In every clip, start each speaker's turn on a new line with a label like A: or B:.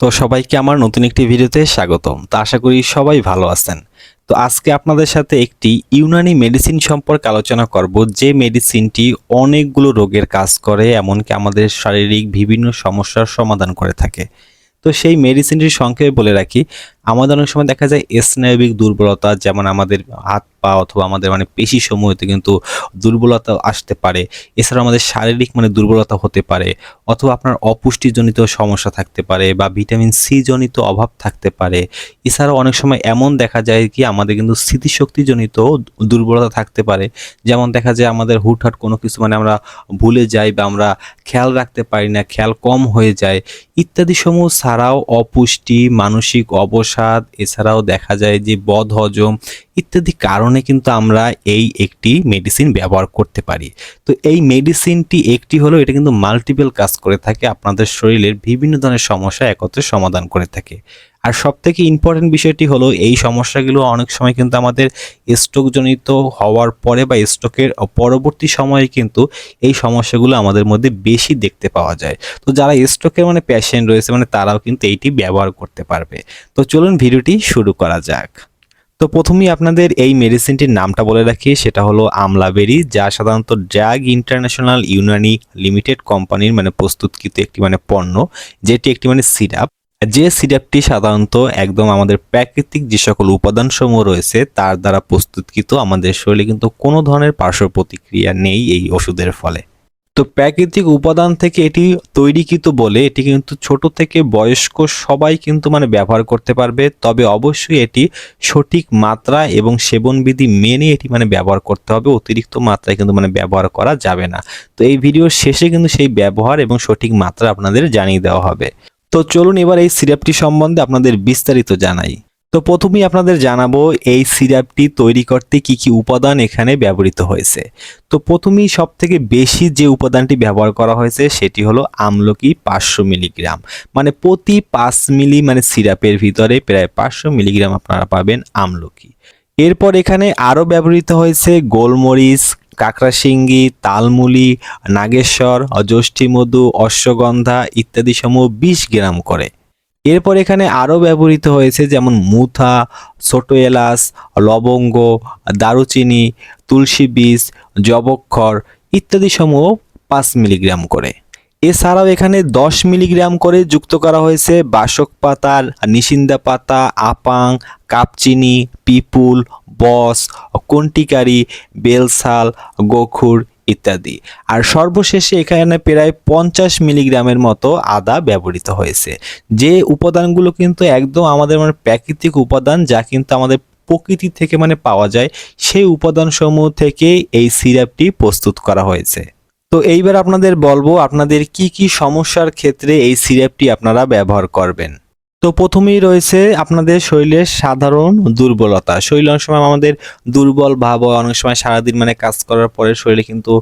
A: তো সবাইকে আমার নতুন একটি ভিডিওতে স্বাগতম। তো আশা করি সবাই ভালো আছেন। তো আজকে আপনাদের সাথে একটি ইউনানি মেডিসিন সম্পর্কে আলোচনা করব, যে মেডিসিনটি অনেকগুলো রোগের কাজ করে, এমনকি আমাদের শারীরিক বিভিন্ন সমস্যার সমাধান করে থাকে। তো সেই মেডিসিনটির সংক্ষেপে বলে রাখি, আমাদের অনেক সময় দেখা যায় স্নায়বিক দুর্বলতা, যেমন আমাদের হাত পা অথবা আমাদের মানে পেশি সমূহতে কিন্তু দুর্বলতা আসতে পারে। এছাড়াও আমাদের শারীরিক মানে দুর্বলতা হতে পারে অথবা আপনার অপুষ্টিজনিত সমস্যা থাকতে পারে বা ভিটামিন সি জনিত অভাব থাকতে পারে। এছাড়াও অনেক সময় এমন দেখা যায় কি আমাদের কিন্তু স্মৃতিশক্তিজনিত দুর্বলতা থাকতে পারে। যেমন দেখা যায় আমাদের হুটহাট কোনো কিছু মানে আমরা ভুলে যাই বা আমরা খেয়াল রাখতে পারি না, খেয়াল কম হয়ে যায়। ইত্যাদি সমূহ ছাড়াও অপুষ্টি, মানসিক অবসাদ, এছাড়াও দেখা যায় যে বদ হজম ইত্যাদি কারণে কিন্তু আমরা এই একটি মেডিসিন ব্যবহার করতে পারি। তো এই মেডিসিনটি একটি হলো এটা কিন্তু মাল্টিপল কাজ করে থাকে, আপনাদের শরীরের বিভিন্ন ধরনের সমস্যা একত্রে সমাধান করে থাকে। আর সব থেকে ইম্পর্টেন্ট বিষয়টি হলো এই সমস্যাগুলো অনেক সময় কিন্তু আমাদের স্ট্রোকজনিত হওয়ার পরে বা স্ট্রোকের পরবর্তী সময়ে কিন্তু এই সমস্যাগুলো আমাদের মধ্যে বেশি দেখতে পাওয়া যায়। তো যারা স্ট্রোকের মানে প্যাশেন্ট রয়েছে মানে তারাও কিন্তু এইটি ব্যবহার করতে পারবে। তো চলুন ভিডিওটি শুরু করা যাক। তো প্রথমেই আপনাদের এই মেডিসিনটির নামটা বলে রাখি, সেটা হলো আমলাবেরি, যা সাধারণত ড্রাগ ইন্টারন্যাশনাল ইউনানি লিমিটেড কোম্পানির মানে প্রস্তুতকৃত একটি মানে পণ্য, যেটি একটি মানে সিরাপ। যে সিরাপটি সাধারণত একদম আমাদের প্রাকৃতিক যে সকল উপাদানসমূহ রয়েছে, তার দ্বারা প্রস্তুতকৃত, আমাদের শরীরে কিন্তু কোনো ধরনের পার্শ্ব প্রতিক্রিয়া নেই এই ওষুধের ফলে। তো প্রাকৃতিক উপাদান থেকে এটি তৈরিকৃত বলে এটি কিন্তু ছোট থেকে বয়স্ক সবাই কিন্তু মানে ব্যবহার করতে পারবে। তবে অবশ্যই এটি সঠিক মাত্রা এবং সেবনবিধি মেনে এটি মানে ব্যবহার করতে হবে। অতিরিক্ত মাত্রায় কিন্তু মানে ব্যবহার করা যাবে না। তো এই ভিডিওর শেষে কিন্তু সেই ব্যবহার এবং সঠিক মাত্রা আপনাদের জানিয়ে দেওয়া হবে। তো চলুন এবার এই সিরাপটি সম্বন্ধে আপনাদের বিস্তারিত জানাই। তো প্রথমেই আপনাদের জানাব, এই সিরাপটি তৈরি করতে কি কি উপাদান এখানে ব্যবহৃত হয়েছে। তো প্রথমেই সব থেকে বেশি যে উপাদানটি ব্যবহার করা হয়েছে সেটি হলো আমলকি পাঁচশো মিলিগ্রাম। মানে প্রতি পাঁচ মিলি মানে সিরাপের ভিতরে প্রায় পাঁচশো মিলিগ্রাম আপনারা পাবেন আমলকি। এরপর এখানে আরও ব্যবহৃত হয়েছে গোলমরিচ, কাকড়াশিঙ্গি, তালমুলি, নাগেশ্বর অজষ্ঠীমধু অশ্বগন্ধা ইত্যাদি সমূহ বিশ গ্রাম করে। এরপর এখানে আরও ব্যবহৃত হয়েছে যেমন মুথা, ছোটো এলাচ, লবঙ্গ, দারুচিনি, তুলসী বীজ, জবক্ষর ইত্যাদি সমূহ পাঁচ মিলিগ্রাম করে। এছাড়াও এখানে দশ মিলিগ্রাম করে যুক্ত করা হয়েছে বাসক পাতার, নিশিন্দা পাতা, আপাং, কাপচিনি, পিপুল, বস, কন্টিকারি বেলসাল গোখুর ইত্যাদি। আর সর্বশেষে এখানে প্রায় পঞ্চাশ মিলিগ্রামের মতো আদা ব্যবহৃত হয়েছে। যে উপাদানগুলো কিন্তু একদম আমাদের মানে প্রাকৃতিক উপাদান যা কিন্তু আমাদের প্রকৃতি থেকে মানে পাওয়া যায়, সেই উপাদানসমূহ থেকে এই সিরাপটি প্রস্তুত করা হয়েছে। তো এইবার আপনাদের বলব, আপনাদের কি কি সমস্যার ক্ষেত্রে এই সিরাপটি আপনারা ব্যবহার করবেন? তো প্রথমেই রয়েছে আপনাদের শরীরের সাধারণ দুর্বলতা। শরীর অনেক সময় আমাদের দুর্বল ভাব হয়, অনেক সময় সারাদিন মানে কাজ করার পরে শরীরে কিন্তু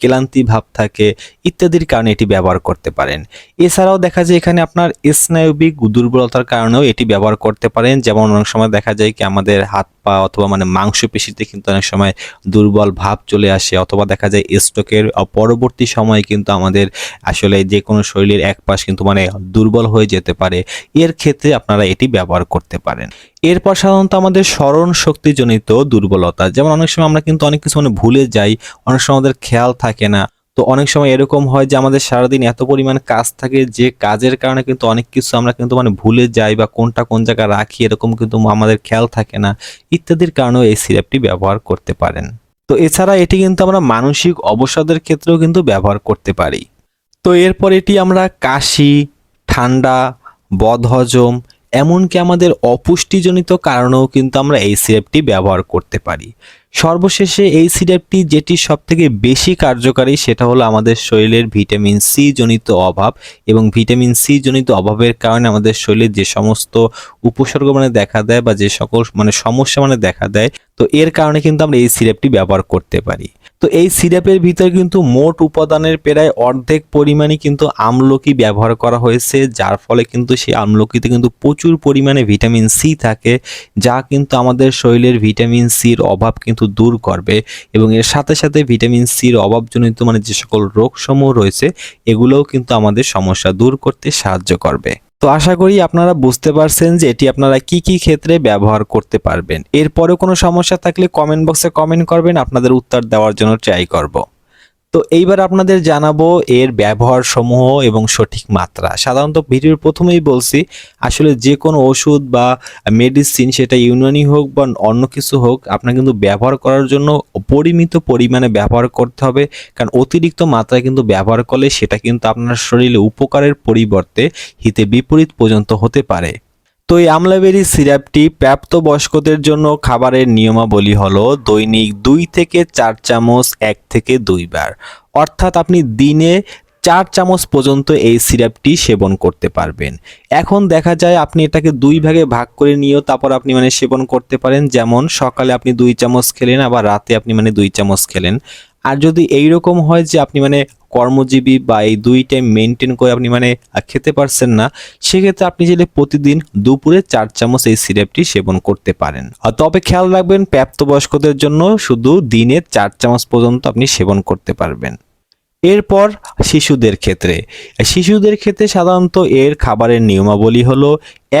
A: ক্লান্তি ভাব থাকে ইত্যাদির কারণে এটি ব্যবহার করতে পারেন। এছাড়াও দেখা যায় এখানে আপনার স্নায়বিক দুর্বলতার কারণেও এটি ব্যবহার করতে পারেন। যেমন অনেক সময় দেখা যায় কি আমাদের হাত পা অথবা মানে মাংসপেশিতে কিন্তু অনেক সময় দুর্বল ভাব চলে আসে অথবা দেখা যায় স্ট্রোকের পরবর্তী সময়ে কিন্তু আমাদের আসলে যে কোনো শরীরের এক পাশ কিন্তু মানে দুর্বল হয়ে যেতে পারে। এর ক্ষেত্রে আপনারা এটি ব্যবহার করতে পারেন। এরপর সাধারণত আমাদের স্মরণ শক্তিজনিত দুর্বলতা, যেমন অনেক সময় আমরা কিন্তু অনেক কিছু মানে ভুলে যাই, অনেক সময় আমাদের খেয়াল থাকে না। তো অনেক সময় এরকম হয় যে আমাদের সারাদিন এত পরিমাণ কাজ থাকে যে কাজের কারণে কিন্তু অনেক কিছু আমরা কিন্তু মানে ভুলে যাই বা কোনটা কোন জায়গায় রাখি এরকম কিন্তু আমাদের খেয়াল থাকে না, ইত্যাদির কারণেও এই সিরাপটি ব্যবহার করতে পারেন। তো এছাড়া এটি কিন্তু আমরা মানসিক অবসাদের ক্ষেত্রেও কিন্তু ব্যবহার করতে পারি। তো এরপর এটি আমরা কাশি, ঠান্ডা বদহজম এমনকি আমাদের অপুষ্টিজনিত কারণেও কিন্তু আমরা এই সিরাপটি ব্যবহার করতে পারি। সর্বশেষে এই সিরাপটি যেটি সব থেকে বেশি কার্যকারী সেটা হলো আমাদের শরীরের ভিটামিন সি জনিত অভাব এবং ভিটামিন সি জনিত অভাবের কারণে আমাদের শরীরে যে সমস্ত উপসর্গ মানে দেখা দেয় বা যে সকল মানে সমস্যা মানে দেখা দেয়, তো এর কারণে কিন্তু আমরা এই সিরাপটি ব্যবহার করতে পারি। তো এই সিরাপের ভিতরে কিন্তু মোট উপাদানের প্রায় অর্ধেক পরিমাণে কিন্তু আমলকি ব্যবহার করা হয়েছে, যার ফলে কিন্তু সেই আমলকিতে কিন্তু প্রচুর পরিমাণে ভিটামিন সি থাকে, যা কিন্তু আমাদের শরীরের ভিটামিন সির অভাব কিন্তু কিন্তু দূর করবে এবং এর সাথে সাথে ভিটামিন সির অভাবজনিত মানে যে সকল রোগসমূহ রয়েছে, এগুলোও কিন্তু আমাদের সমস্যা দূর করতে সাহায্য করবে। তো আশা করি আপনারা বুঝতে পারছেন যে এটি আপনারা কি কি ক্ষেত্রে ব্যবহার করতে পারবেন। এরপরেও কোনো সমস্যা থাকলে কমেন্ট বক্সে কমেন্ট করবেন, আপনাদের উত্তর দেওয়ার জন্য ট্রাই করব। তো এইবার আপনাদের জানাব এর ব্যবহার সমূহ এবং সঠিক মাত্রা। সাধারণত ভিডিওর প্রথমেই বলছি, আসলে যে কোনো ওষুধ বা মেডিসিন সেটা ইউনানি হোক বা অন্য কিছু হোক আপনার কিন্তু ব্যবহার করার জন্য পরিমিত পরিমাণে ব্যবহার করতে হবে। কারণ অতিরিক্ত মাত্রায় কিন্তু ব্যবহার করলে সেটা কিন্তু আপনার শরীরে উপকারের পরিবর্তে হিতে বিপরীত পর্যন্ত হতে পারে। তো এই আমলাবেরি সিরাপটি প্রাপ্তবয়স্কদের জন্য খাবারের নিয়মাবলী হলো দৈনিক দুই থেকে চার চামচ, এক থেকে দুইবার অর্থাৎ আপনি দিনে চার চামচ পর্যন্ত এই সিরাপটি সেবন করতে পারবেন। এখন দেখা যায় আপনি এটাকে দুই ভাগে ভাগ করে নিয়েও তারপর আপনি মানে সেবন করতে পারেন। যেমন সকালে আপনি দুই চামচ খেলেন, আবার রাতে আপনি মানে দুই চামচ খেলেন। আর যদি এই রকম হয় যে আপনি মানে কর্মজীবী বা এই দুই টাইম মেনটেন করে আপনি মানে খেতে পারছেন না, সেক্ষেত্রে আপনি চাইলে প্রতিদিন দুপুরে চার চামচ এই সিরাপটি সেবন করতে পারেন। আর তবে খেয়াল রাখবেন, প্রাপ্তবয়স্কদের জন্য শুধু দিনে চার চামচ পর্যন্ত আপনি সেবন করতে পারবেন। এরপর শিশুদের ক্ষেত্রে। শিশুদের ক্ষেত্রে সাধারণত এর খাবারের নিয়মাবলী হলো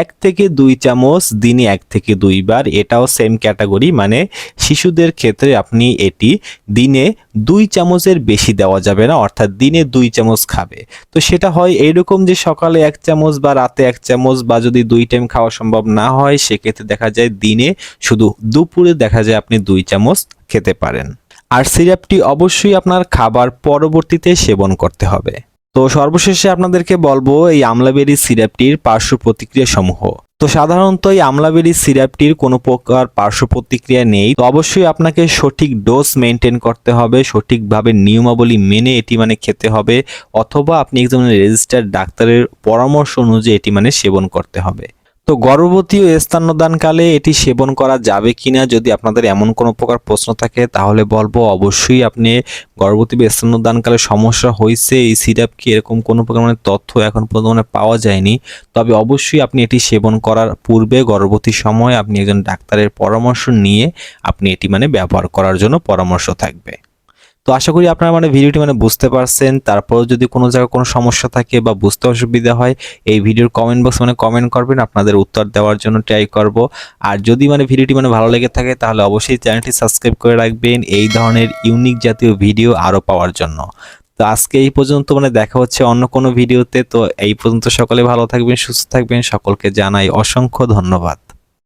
A: এক থেকে দুই চামচ, দিনে এক থেকে দুইবার এটাও সেম ক্যাটাগরি মানে শিশুদের ক্ষেত্রে আপনি এটি দিনে দুই চামচের বেশি দেওয়া যাবে না, অর্থাৎ দিনে দুই চামচ খাবে। তো সেটা হয় এইরকম যে সকালে এক চামচ বা রাতে এক চামচ বা যদি দুই টাইম খাওয়া সম্ভব না হয়, সেক্ষেত্রে দেখা যায় দিনে শুধু দুপুরে দেখা যায় আপনি দুই চামচ খেতে পারেন। আর সিরাপটি অবশ্যই আপনার খাবার পরবর্তীতে সেবন করতে হবে। তো সর্বশেষে আপনাদেরকে বলব এই আমলাবেরি সিরাপটির পার্শ্ব প্রতিক্রিয়া সমূহ। তো সাধারণত এই আমলাবেরি সিরাপটির কোনো প্রকার পার্শ্ব প্রতিক্রিয়া নেই। তো অবশ্যই আপনাকে সঠিক ডোজ মেনটেন করতে হবে, সঠিকভাবে নিয়মাবলী মেনে এটি মানে খেতে হবে, অথবা আপনি একজন রেজিস্টার্ড ডাক্তারের পরামর্শ অনুযায়ী এটি মানে সেবন করতে হবে। তো গর্ভবতী ও স্তন্যদানকালে এটি সেবন করা যাবে কিনা যদি আপনাদের এমন কোনো প্রকার প্রশ্ন থাকে, তাহলে বলব অবশ্যই আপনি গর্ভবতী বা স্তন্যদানকালে সমস্যা হয়েছে, এই সিরাপ কি এরকম কোনো প্রকার মানে তথ্য এখন পর্যন্ত পাওয়া যায়নি। তবে অবশ্যই আপনি এটি সেবন করার পূর্বে, গর্ভবতী সময় আপনি একজন ডাক্তারের পরামর্শ নিয়ে আপনি এটি মানে ব্যবহার করার জন্য পরামর্শ থাকবে। তো আশা করি আপনারা মানে ভিডিওটি মানে বুঝতে পারছেন। তারপরেও যদি কোনো জায়গায় কোনো সমস্যা থাকে বা বুঝতে অসুবিধা হয়, এই ভিডিওর কমেন্ট বক্স মানে কমেন্ট করবেন, আপনাদের উত্তর দেওয়ার জন্য ট্রাই করব। আর যদি মানে ভিডিওটি মানে ভালো লেগে থাকে, তাহলে অবশ্যই চ্যানেলটি সাবস্ক্রাইব করে রাখবেন, এই ধরনের ইউনিক জাতীয় ভিডিও আরও পাওয়ার জন্য। তো আজকে এই পর্যন্ত মানে দেখা হচ্ছে অন্য কোনো ভিডিওতে তো এই পর্যন্ত সকলে ভালো থাকবেন, সুস্থ থাকবেন, সকলকে জানাই অসংখ্য ধন্যবাদ।